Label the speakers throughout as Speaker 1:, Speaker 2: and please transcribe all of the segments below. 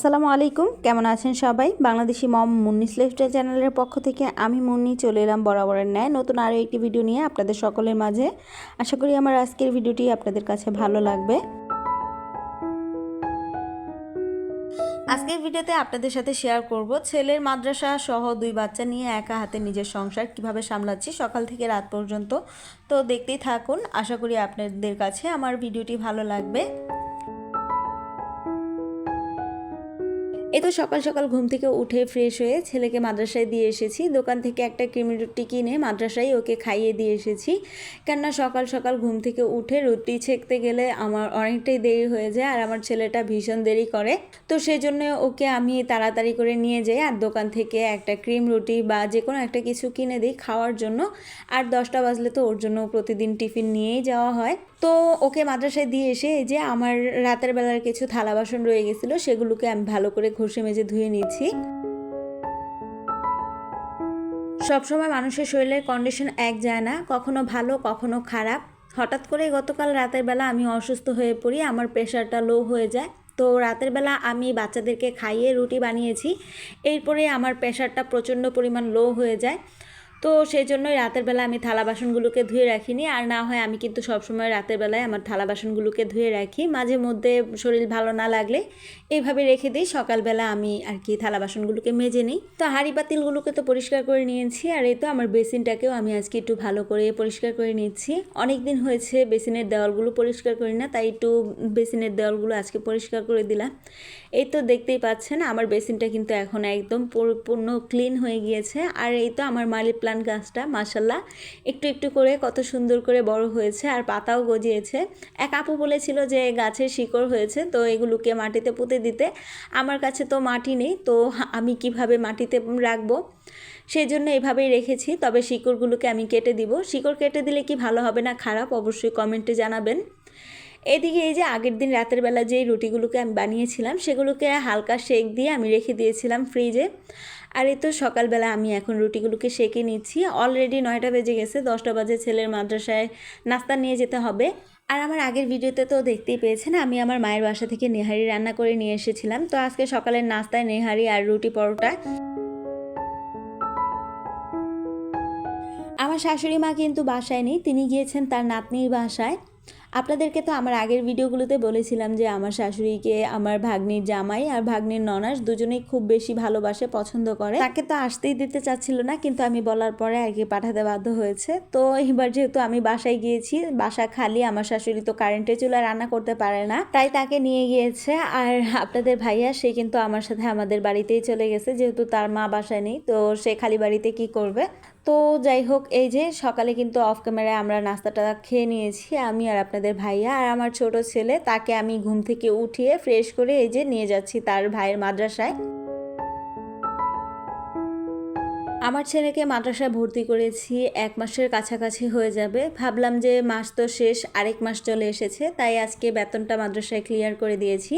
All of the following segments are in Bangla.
Speaker 1: আসসালামু আলাইকুম। কেমন আছেন সবাই? বাংলাদেশি মম মুন্নিস লাইফস্টাইল চ্যানেলের পক্ষ থেকে আমি মুন্নি চলে এলাম বরাবরের ন্যায়। নতুন আরও একটি ভিডিও নিয়ে আপনাদের সকলের মাঝে। আশা করি আমার আজকের ভিডিওটি আপনাদের কাছে ভালো লাগবে। আজকের ভিডিওতে আপনাদের সাথে শেয়ার করব, ছেলের মাদ্রাসা সহ দুই বাচ্চা নিয়ে একা হাতে নিজের সংসার কীভাবে সামলাচ্ছি সকাল থেকে রাত পর্যন্ত। তো দেখতেই থাকুন। আশা করি আপনাদের কাছে আমার ভিডিওটি ভালো লাগবে। এই তো সকাল সকাল ঘুম থেকে উঠে ফ্রেশ হয়ে ছেলেকে মাদ্রাসায় দিয়ে এসেছি। দোকান থেকে একটা ক্রিমি রুটি কিনে মাদ্রাসায় ওকে খাইয়ে দিয়ে এসেছি। কেননা সকাল সকাল ঘুম থেকে উঠে রুটি ছেঁকতে গেলে আমার অনেকটাই দেরি হয়ে যায় আর আমার ছেলেটা ভীষণ দেরি করে। তো সেই জন্য ওকে আমি তাড়াতাড়ি করে নিয়ে যাই আর দোকান থেকে একটা ক্রিম রুটি বা যে কোনো একটা কিছু কিনে দিই খাওয়ার জন্য। আর দশটা বাজলে তো ওর জন্য প্রতিদিন টিফিন নিয়েই যাওয়া হয়। তো ওকে মাদ্রাসায় দিয়ে এসে এই যে আমার রাতের বেলার কিছু থালা বাসন রয়ে গেছিল, সেগুলোকে আমি ভালো করে ঘষে মেজে ধুয়ে নিয়েছি। সবসময় মানুষের শরীরের কন্ডিশন এক যায় না, কখনো ভালো, কখনো খারাপ। হঠাৎ করে গতকাল রাতের বেলা আমি অসুস্থ হয়ে পড়ি, আমার প্রেশারটা লো হয়ে যায়। তো রাতের বেলা আমি বাচ্চাদেরকে খাইয়ে রুটি বানিয়েছি, এরপরে আমার প্রেশারটা প্রচণ্ড পরিমাণ লো হয়ে যায়। তো সেই জন্যই রাতের বেলা আমি থালা বাসনগুলোকে ধুয়ে রাখিনি। আর না হয় আমি কিন্তু সবসময় রাতের বেলায় আমার থালা বাসনগুলোকে ধুয়ে রাখি। মাঝে মধ্যে শরীর ভালো না লাগলে এইভাবে রেখে দিই। সকালবেলা আমি আর কি থালা বাসনগুলোকে মেজে নিই। তো হাঁড়ি পাতিলগুলোকে তো পরিষ্কার করে নিয়েছি। আর এই তো আমার বেসিনটাকেও আমি আজকে একটু ভালো করে পরিষ্কার করে নিচ্ছি। অনেক দিন হয়েছে বেসিনের দেওয়ালগুলো পরিষ্কার করি না, তাই একটু বেসিনের দেওয়ালগুলো আজকে পরিষ্কার করে দিলাম। এই তো দেখতেই পাচ্ছেন, আমার বেসিনটা কিন্তু এখন একদম পরিপূর্ণ ক্লিন হয়ে গিয়েছে। আর এই তো আমার মালি প্লান্ট গাছটা মাসাল্লাহ একটু একটু করে কত সুন্দর করে বড় হয়েছে আর পাতাও গজিয়েছে। এক আপু বলেছিল যে গাছের শিকড় হয়েছে, তো এগুলোকে মাটিতে পুঁতে দিতে। আমার কাছে তো মাটি নেই, তো আমি কীভাবে মাটিতে রাখব? সেই জন্য এভাবেই রেখেছি, তবে শিকড়গুলোকে আমি কেটে দিব। শিকড় কেটে দিলে কি ভালো হবে না খারাপ? অবশ্যই কমেন্টে জানাবেন। এদিকে এই যে আগের দিন রাতের বেলা যেই রুটিগুলোকে আমি বানিয়েছিলাম, সেগুলোকে হালকা শেক দিয়ে আমি রেখে দিয়েছিলাম ফ্রিজে আর এই তো সকালবেলা আমি এখন রুটিগুলোকে সেকে নিচ্ছি। অলরেডি নয়টা বেজে গেছে, দশটা বাজে ছেলের মাদ্রাসায় নাস্তা নিয়ে যেতে হবে। আর আমার আগের ভিডিওতে তো দেখতেই পেয়েছেন, আমি আমার মায়ের বাসা থেকে নেহারি রান্না করে নিয়ে এসেছিলাম। তো আজকে সকালের নাস্তায় নেহারি আর রুটি পরোটা। আমার শাশুড়ি মা কিন্তু বাসায় নেই, তিনি গিয়েছেন তার নাতনির বাসায়। আপনাদেরকে তো আমার আগের ভিডিওগুলোতে বলেছিলাম যে আমার শাশুড়িকে, আমার ভাগ্নির জামাই আর ভাগ্নির ননাস দুজনেই খুব বেশি ভালোবাসে, পছন্দ করে। তাকে তো আসতেই দিতে চাচ্ছিল না, কিন্তু আমি বলার পরে আর কি পাঠাতে বাধ্য হয়েছে। তো এবার যেহেতু আমি বাসায় গিয়েছি, বাসা খালি, আমার শাশুড়ি তো কারেন্টে চুলা রান্না করতে পারে না, তাই তাকে নিয়ে গিয়েছে। আর আপনাদের ভাইয়া, সে কিন্তু আমার সাথে আমাদের বাড়িতেই চলে গেছে, যেহেতু তার মা বাসায় নেই, তো সে খালি বাড়িতে কি করবে? তো যাই হোক, এই যে সকালে কিন্তু অফ ক্যামেরায় আমরা নাস্তাটা খেয়ে নিয়েছি, আমি আর আপনাদের ভাইয়া আর আমার ছোট ছেলে, তাকে আমি ঘুম থেকে উঠিয়ে ফ্রেশ করে এই যে নিয়ে যাচ্ছি তার ভাইয়ের মাদ্রাসায়। আমার ছেলেকে মাদ্রাসায় ভর্তি করেছি, এক মাসের কাছাকাছি হয়ে যাবে। ভাবলাম যে মাস তো শেষ, আরেক মাস চলে এসেছে, তাই আজকে বেতনটা মাদ্রাসায় ক্লিয়ার করে দিয়েছি।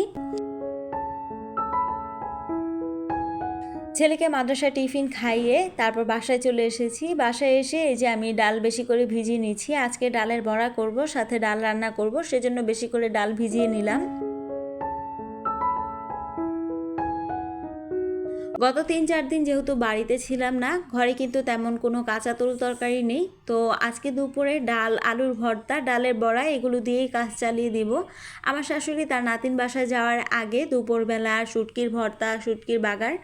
Speaker 1: ছেলেকে মাদ্রাসায় টিফিন খাইয়ে তারপর বাসায় চলে এসেছি। বাসায় এসে এই যে আমি ডাল বেশি করে ভিজিয়ে নিচ্ছি, আজকে ডালের বড়া করব, সাথে ডাল রান্না করব, সেজন্য বেশি করে ডাল ভিজিয়ে নিলাম। গত তিন চার দিন যেহেতু বাড়িতে ছিলাম না, ঘরে কিন্তু তেমন কোনো কাঁচা তরু তরকারি নেই। তো আজকে দুপুরে ডাল, আলুর ভর্তা, ডালের বড়া, এগুলো দিয়েই কাজ চালিয়ে দিব। আমার শাশুড়ি তার নাতিন বাসায় যাওয়ার আগে দুপুরবেলা শুটকির ভর্তা, শুটকির বাগার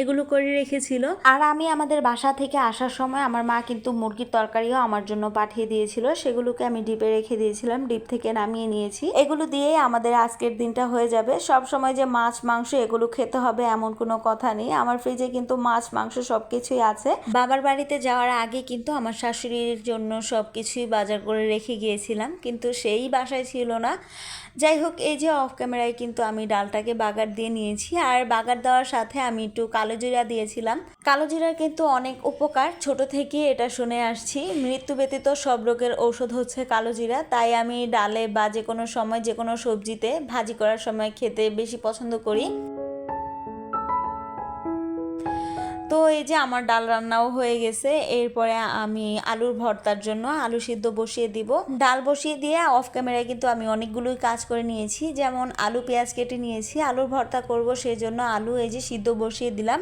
Speaker 1: এগুলো করে রেখেছিল। আর আমি আমাদের বাসা থেকে আসার সময় আমার মা কিন্তু মুরগির তরকারিও আমার জন্য পাঠিয়ে দিয়েছিল। সেগুলোকে আমি ডিপে রেখে দিয়েছিলাম, ডিপ থেকে নামিয়ে নিয়েছি। এগুলো দিয়েই আমাদের আজকের দিনটা হয়ে যাবে। সব সময় যে মাছ, মাংস এগুলো খেতে হবে এমন কোনো কথা নেই। আমার ফ্রিজে কিন্তু মাছ, মাংস সব কিছুই আছে। বাবার বাড়িতে যাওয়ার আগে কিন্তু আমার শাশুড়ির জন্য সব কিছুই বাজার করে রেখে গিয়েছিলাম, কিন্তু সেই বাসায় ছিল না। যাই হোক, এই যে অফ ক্যামেরায় কিন্তু আমি ডালটাকে বাগার দিয়ে নিয়েছি, আর বাগার দেওয়ার সাথে আমি একটু কালো জিরা দিয়েছিলাম। কালো জিরার কিন্তু অনেক উপকার, ছোট থেকে এটা শুনে আসছি। মৃত্যু ব্যতীত সব রোগের ঔষধ হচ্ছে কালো জিরা, তাই আমি ডালে বা যে কোনো সময় যে কোনো সবজিতে ভাজি করার সময় খেতে বেশি পছন্দ করি। এই যে আমার ডাল রান্নাও হয়ে গেছে, এরপরে আমি আলুর ভর্তার জন্য আলু সিদ্ধ বসিয়ে দিব। ডাল বসিয়ে দিয়ে অফ ক্যামেরায় কিন্তু আমি অনেকগুলোই কাজ করে নিয়েছি, যেমন আলু পেঁয়াজ কেটে নিয়েছি, আলুর ভর্তা করব সেই জন্য আলু এই যে সিদ্ধ বসিয়ে দিলাম।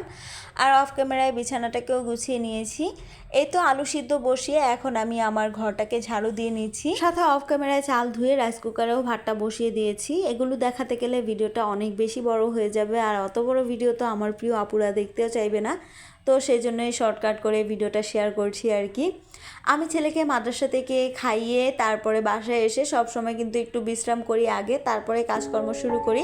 Speaker 1: আর অফ ক্যামেরায় বিছানাটাকেও গুছিয়ে নিয়েছি। এই তো আলু সিদ্ধ বসিয়ে এখন আমি আমার ঘরটাকে ঝাড়ু দিয়ে নিচ্ছি। সাথে অফ ক্যামেরায় চাল ধুয়ে রাইস কুকারেও ভাতটা বসিয়ে দিয়েছি। এগুলো দেখাতে গেলে ভিডিওটা অনেক বেশি বড় হয়ে যাবে আর অত বড় ভিডিও তো আমার প্রিয় আপুরা দেখতেও চাইবে না। তো সেই জন্যই শর্টকাট করে ভিডিওটা শেয়ার করছি আর কি। আমি ছেলেকে মাদ্রাসা থেকে খাইয়ে তারপরে বাসায় এসে সব সময় কিন্তু একটু বিশ্রাম করি আগে, তারপরে কাজকর্ম শুরু করি।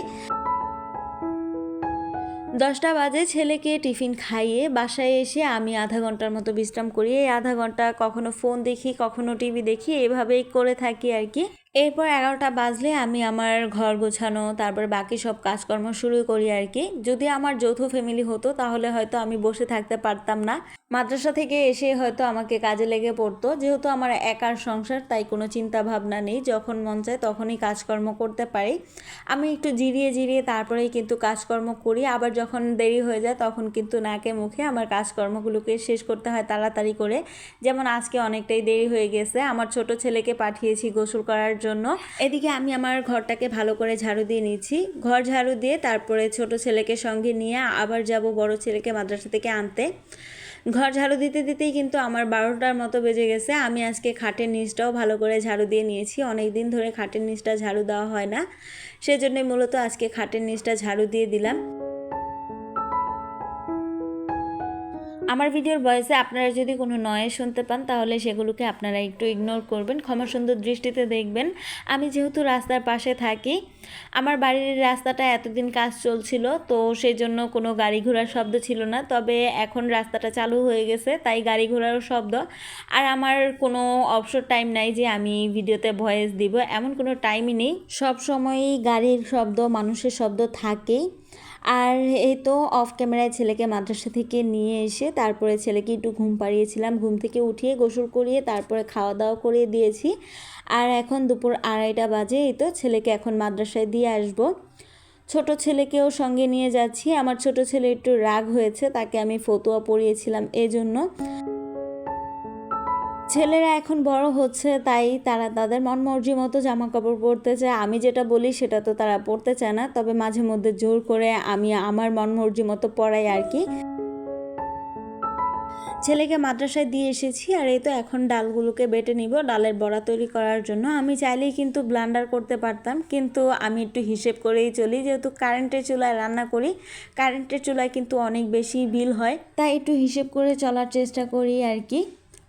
Speaker 1: দশটা বাজে, ছেলেকে টিফিন খাইয়ে বাসায় এসে আমি আধা ঘণ্টার মতো বিশ্রাম করি। এই আধা ঘণ্টা কখনো ফোন দেখি, কখনো টিভি দেখি, এভাবেই করে থাকি আর কি। এরপর এগারোটা বাজলে আমি আমার ঘর গোছানো, তারপর বাকি সব কাজকর্ম শুরু করি আর কি। যদি আমার যৌথ ফ্যামিলি হতো, তাহলে হয়তো আমি বসে থাকতে পারতাম না। মাদ্রাসা থেকে এসে হয়তো আমাকে কাজে লেগে পড়তো। যেহেতু আমার একার সংসার, তাই কোনো চিন্তা ভাবনা নেই। যখন মন চায় তখনই কাজকর্ম করতে পারি। আমি একটু জিরিয়ে জিরিয়ে তারপরেই কিন্তু কাজকর্ম করি। আবার যখন দেরি হয়ে যায়, তখন কিন্তু নাকে মুখে আমার কাজকর্মগুলোকে শেষ করতে হয় তাড়াতাড়ি করে। যেমন আজকে অনেকটাই দেরি হয়ে গেছে। আমার ছোট ছেলেকে পাঠিয়েছি গোসল করার জন্য। এদিকে আমি আমার ঘরটাকে ভালো করে ঝাড়ু দিয়ে নিয়েছি। ঘর ঝাড়ু দিয়ে তারপরে ছোট ছেলেকে সঙ্গে নিয়ে আবার যাব বড় ছেলেকে মাদ্রাসা থেকে আনতে। ঘর ঝাড়ু দিতে দিতেই কিন্তু আমার বারোটার মতো বেজে গেছে। আমি আজকে খাটের নিচটাও ভালো করে ঝাড়ু দিয়ে নিয়েছি। অনেক দিন ধরে খাটের নিচটা ঝাড়ু দেওয়া হয় না। সেজন্যই মূলত আজকে খাটের নিচটা ঝাড়ু দিয়ে দিলাম। আমার ভিডিওর ভয়েসে আপনারা যদি কোনো নয়ে শুনতে পান, তাহলে সেগুলোকে আপনারা একটু ইগনোর করবেন, ক্ষমা সুন্দর দৃষ্টিতে দেখবেন। আমি যেহেতু রাস্তার পাশে থাকি, আমার বাড়ির রাস্তাটা এতদিন কাজ চলছিল, তো সেই জন্য কোনো গাড়ি ঘোড়ার শব্দ ছিল না। তবে এখন রাস্তাটা চালু হয়ে গেছে, তাই গাড়ি ঘোড়ারও শব্দ। আর আমার কোনো অবসর টাইম নাই যে আমি ভিডিওতে ভয়েস দিব, এমন কোনো টাইমই নেই। সব সময়ই গাড়ির শব্দ, মানুষের শব্দ থাকেই। আর এই তো অফ ক্যামেরায় ছেলেকে মাদ্রাসা থেকে নিয়ে এসে তারপরে ছেলেকে একটু ঘুম পাড়িয়েছিলাম। ঘুম থেকে উঠিয়ে গোসল করিয়ে তারপরে খাওয়া দাওয়া করিয়ে দিয়েছি। আর এখন দুপুর আড়াইটা বাজে, এই তো ছেলেকে এখন মাদ্রাসায় দিয়ে আসব। ছোট ছেলেকেও সঙ্গে নিয়ে যাচ্ছি। আমার ছোট ছেলে একটু রাগ হয়েছে, তাকে আমি ফতুয়া পড়িয়েছিলাম এজন্য। ছেলেরা এখন বড় হচ্ছে, তাই তারা তাদের মন মর্জি মতো জামা কাপড় পরতে চায়। আমি যেটা বলি সেটা তো তারা পরতে চায় না, তবে মাঝে মধ্যে জোর করে আমি আমার মন মর্জি মতো পড়াই আর কি। ছেলেকে মাদ্রাসায় দিয়ে এসেছি আর এই তো এখন ডালগুলোকে বেটে নিব, ডালের বড়া তৈরি করার জন্য। আমি চাইলেই কিন্তু ব্লান্ডার করতে পারতাম, কিন্তু আমি একটু হিসেব করেই চলি। যেহেতু কারেন্টের চুলায় রান্না করি, কারেন্টের চুলায় কিন্তু অনেক বেশি বিল হয়, তাই একটু হিসেব করে চলার চেষ্টা করি আর কি।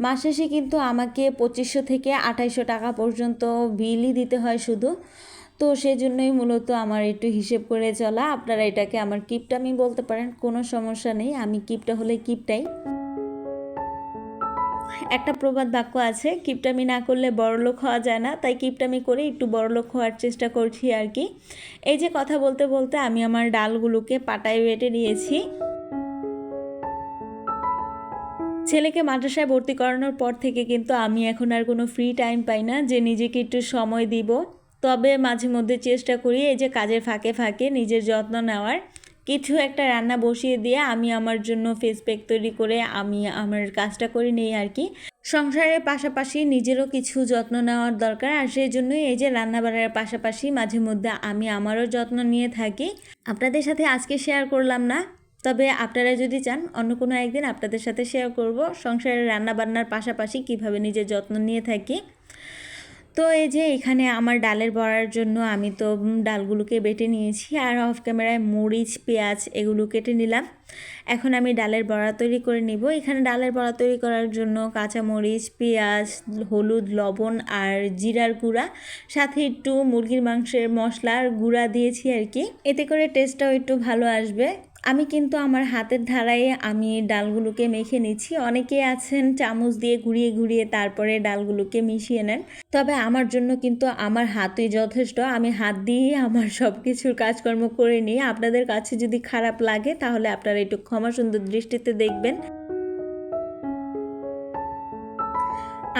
Speaker 1: মাস শেষে কিন্তু আমাকে পঁচিশশো থেকে আঠাইশশো টাকা পর্যন্ত বিলই দিতে হয় শুধু। তো সেই জন্যই মূলত আমার একটু হিসেব করে চলা। আপনারা এটাকে আমার কিপটামি বলতে পারেন, কোনো সমস্যা নেই। আমি কিপটা হলে কিপটাই। একটা প্রবাদ বাক্য আছে, কিপটামি না করলে বড়লোক হওয়া যায় না। তাই কিপটামি করে একটু বড়লোক হওয়ার চেষ্টা করছি আর কি। এই যে কথা বলতে বলতে আমি আমার ডালগুলোকে পাটায় বেটে নিয়েছি। ছেলেকে মাদ্রাসায় ভর্তি করানোর পর থেকে কিন্তু আমি এখন আর কোনো ফ্রি টাইম পাই না, যে নিজেকে একটু সময় দিব। তবে মাঝে মধ্যে চেষ্টা করি এই যে কাজের ফাঁকে ফাঁকে নিজের যত্ন নেওয়ার। কিছু একটা রান্না বসিয়ে দিয়ে আমি আমার জন্য ফেস প্যাক তৈরি করে আমি আমার কাজটা করে নিই আর কি। সংসারের পাশাপাশি নিজেরও কিছু যত্ন নেওয়ার দরকার, আর সেই জন্যই এই যে রান্না বাড়ার পাশাপাশি মাঝে মধ্যে আমি আমারও যত্ন নিয়ে থাকি। আপনাদের সাথে আজকে শেয়ার করলাম না। তবে আপনারা যদি চান, অন্য কোনো একদিন আপনাদের সাথে শেয়ার করব সংসারের রান্না বান্নার পাশাপাশি কীভাবে নিজের যত্ন নিয়ে থাকি। তো এই যে এখানে আমার ডালের বড়ার জন্য আমি তো ডালগুলোকে বেটে নিয়েছি আর অফ ক্যামেরায় মরিচ, পেঁয়াজ এগুলো কেটে নিলাম। এখন আমি ডালের বড়া তৈরি করে নিব। এখানে ডালের বড়া তৈরি করার জন্য কাঁচা মরিচ, পেঁয়াজ, হলুদ, লবণ আর জিরার গুঁড়া, সাথে একটু মুরগির মাংসের মশলার গুঁড়া দিয়েছি আর কি। এতে করে টেস্টটাও একটু ভালো আসবে। আমি কিন্তু আমার হাতের ধারায় আমি ডালগুলোকে মেখে নিচ্ছি। অনেকে আছেন চামচ দিয়ে ঘুরিয়ে ঘুরিয়ে তারপরে ডালগুলোকে মিশিয়ে নেন। তবে আমার জন্য কিন্তু আমার হাতই যথেষ্ট। আমি হাত দিয়েই আমার সব কিছুর কাজকর্ম করে নিই। আপনাদের কাছে যদি খারাপ লাগে তাহলে আপনারা একটু ক্ষমা সুন্দর দৃষ্টিতে দেখবেন।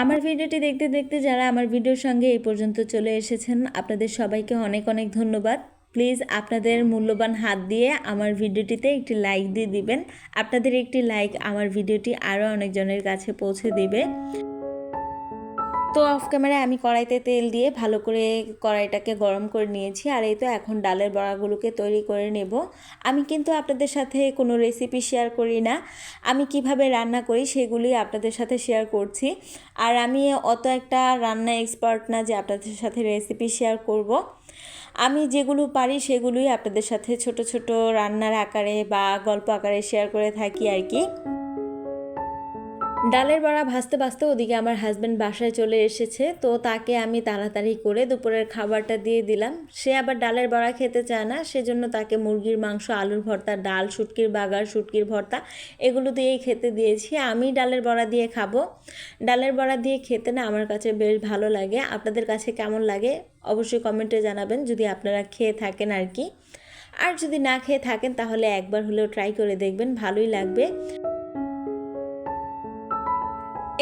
Speaker 1: আমার ভিডিওটি দেখতে দেখতে যারা আমার ভিডিওর সঙ্গে এই পর্যন্ত চলে এসেছেন, আপনাদের সবাইকে অনেক অনেক ধন্যবাদ। প্লিজ আপনাদের মূল্যবান হাত দিয়ে আমার ভিডিওটিতে একটি লাইক দিয়ে দিবেন। আপনাদের একটি লাইক আমার ভিডিওটি আরও অনেকজনের কাছে পৌঁছে দিবে। তো অফ ক্যামেরায় আমি কড়াইতে তেল দিয়ে ভালো করে কড়াইটাকে গরম করে নিয়েছি আর এই তো এখন ডালের বড়াগুলোকে তৈরি করে নেব। আমি কিন্তু আপনাদের সাথে কোনো রেসিপি শেয়ার করি না। আমি কীভাবে রান্না করি সেগুলি আপনাদের সাথে শেয়ার করছি। আর আমি অত একটা রান্না এক্সপার্ট না যে আপনাদের সাথে রেসিপি শেয়ার করব। আমি যেগুলো পারি সেগুলোই আপনাদের সাথে ছোট ছোট রান্নার আকারে বা গল্প আকারে শেয়ার করে থাকি আর কি। ডালের বড়া ভাজতে ভাজতে ওদিকে আমার হাজব্যান্ড বাসায় চলে এসেছে, তো তাকে আমি তাড়াতাড়ি করে দুপুরের খাবারটা দিয়ে দিলাম। সে আবার ডালের বড়া খেতে চায় না, সেজন্য তাকে মুরগির মাংস, আলুর ভর্তা, ডাল, শুটকির বাগার, শুটকির ভর্তা, এগুলো দিয়েই খেতে দিয়েছি। আমি ডালের বড়া দিয়ে খাব। ডালের বড়া দিয়ে খেতে না আমার কাছে বেশ ভালো লাগে। আপনাদের কাছে কেমন লাগে? অবশ্যই কমেন্টে জানাবেন, যদি আপনারা খেয়ে থাকেন আর কি। আর যদি না খেয়ে থাকেন, তাহলে একবার হলেও ট্রাই করে দেখবেন, ভালোই লাগবে।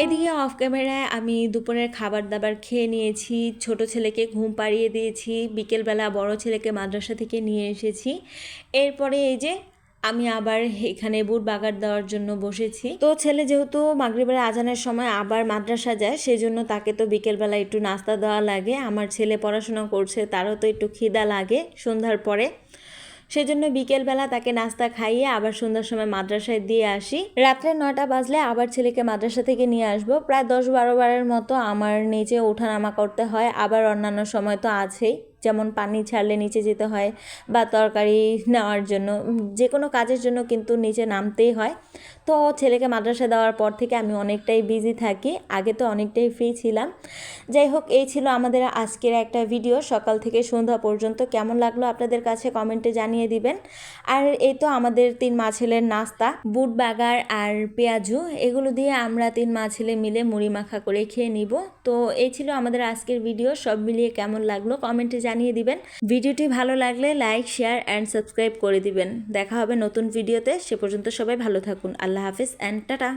Speaker 1: এদিকে অফ ক্যামেরায় আমি দুপুরের খাবার দাবার খেয়ে নিয়েছি, ছোট ছেলেকে ঘুম পাড়িয়ে দিয়েছি, বিকেলবেলা বড় ছেলেকে মাদ্রাসা থেকে নিয়ে এসেছি। এরপরে এই যে আমি আবার এখানে বুট বাগার দেওয়ার জন্য বসেছি। তো ছেলে যেহেতু মাগরিবের আজানের সময় আবার মাদ্রাসা যায় সেই জন্য তাকে তো বিকেলবেলা একটু নাস্তা দেওয়া লাগে। আমার ছেলে পড়াশোনা করছে, তারও তো একটু খিদা লাগে। সন্ধ্যার পরে সেজন্য বিকেলবেলা তাকে নাস্তা খাইয়ে আবার সন্ধ্যার সময় মাদ্রাসায় দিয়ে আসি। রাত্রে নয়টা বাজলে আবার ছেলেকে মাদ্রাসা থেকে নিয়ে আসব। প্রায় দশ বারো বারের মতো আমার নিচে ওঠানামা করতে হয়। আবার অন্যান্য সময় তো আছেই। যেমন পানি ছাড়লে নিচে যেতে হয় বা তরকারি নেওয়ার জন্য যে কোনো কাজের জন্য কিন্তু নিচে নামতেই হয়। তো ছেলেকে মাদ্রাসা দেওয়ার পর থেকে আমি অনেকটাই বিজি থাকি, আগে তো অনেকটাই ফ্রি ছিলাম। যাই হোক, এই ছিল আমাদের আজকের একটা ভিডিও সকাল থেকে সন্ধ্যা পর্যন্ত। কেমন লাগল আপনাদের কাছে কমেন্টে জানিয়ে দিবেন। আর এই তো আমাদের তিন মা ছেলের নাস্তা, বুট বাগার আর পেঁয়াজু, এগুলো দিয়ে আমরা তিন মা ছেলে মিলে মুড়ি মাখা করে খেয়ে নিব। তো এই ছিল আমাদের আজকের ভিডিও সব মিলিয়ে কেমন লাগল কমেন্টে জানিয়ে দিবেন। ভিডিওটি ভালো লাগলে লাইক, শেয়ার অ্যান্ড সাবস্ক্রাইব করে দিবেন। দেখা হবে নতুন ভিডিওতে। সে পর্যন্ত সবাই ভালো থাকুন। আল্লাহ হাফিজ অ্যান্ড টাটা।